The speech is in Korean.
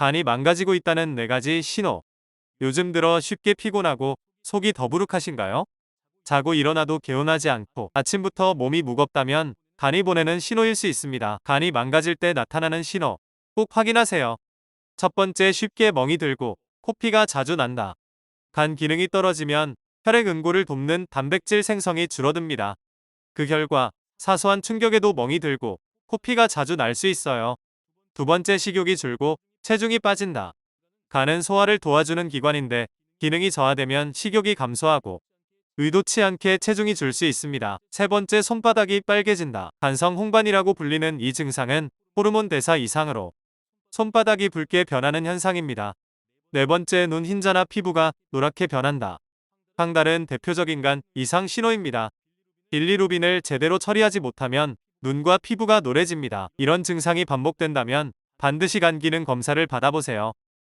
간이 망가지고 있다는 네 가지 신호. 요즘 들어 쉽게 피곤하고 속이 더부룩하신가요? 자고 일어나도 개운하지 않고 아침부터 몸이 무겁다면 간이 보내는 신호일 수 있습니다. 간이 망가질 때 나타나는 신호. 꼭 확인하세요. 첫 번째 쉽게 멍이 들고 코피가 자주 난다. 간 기능이 떨어지면 혈액 응고를 돕는 단백질 생성이 줄어듭니다. 그 결과 사소한 충격에도 멍이 들고 코피가 자주 날 수 있어요. 두 번째 식욕이 줄고 체중이 빠진다. 간은 소화를 도와주는 기관인데 기능이 저하되면 식욕이 감소하고 의도치 않게 체중이 줄 수 있습니다. 세 번째 손바닥이 빨개진다. 간성 홍반이라고 불리는 이 증상은 호르몬 대사 이상으로 손바닥이 붉게 변하는 현상입니다. 네 번째 눈 흰자나 피부가 노랗게 변한다. 황달은 대표적인 간 이상 신호입니다. 빌리루빈을 제대로 처리하지 못하면 눈과 피부가 노래집니다. 이런 증상이 반복된다면 반드시 간 기능 검사를 받아보세요.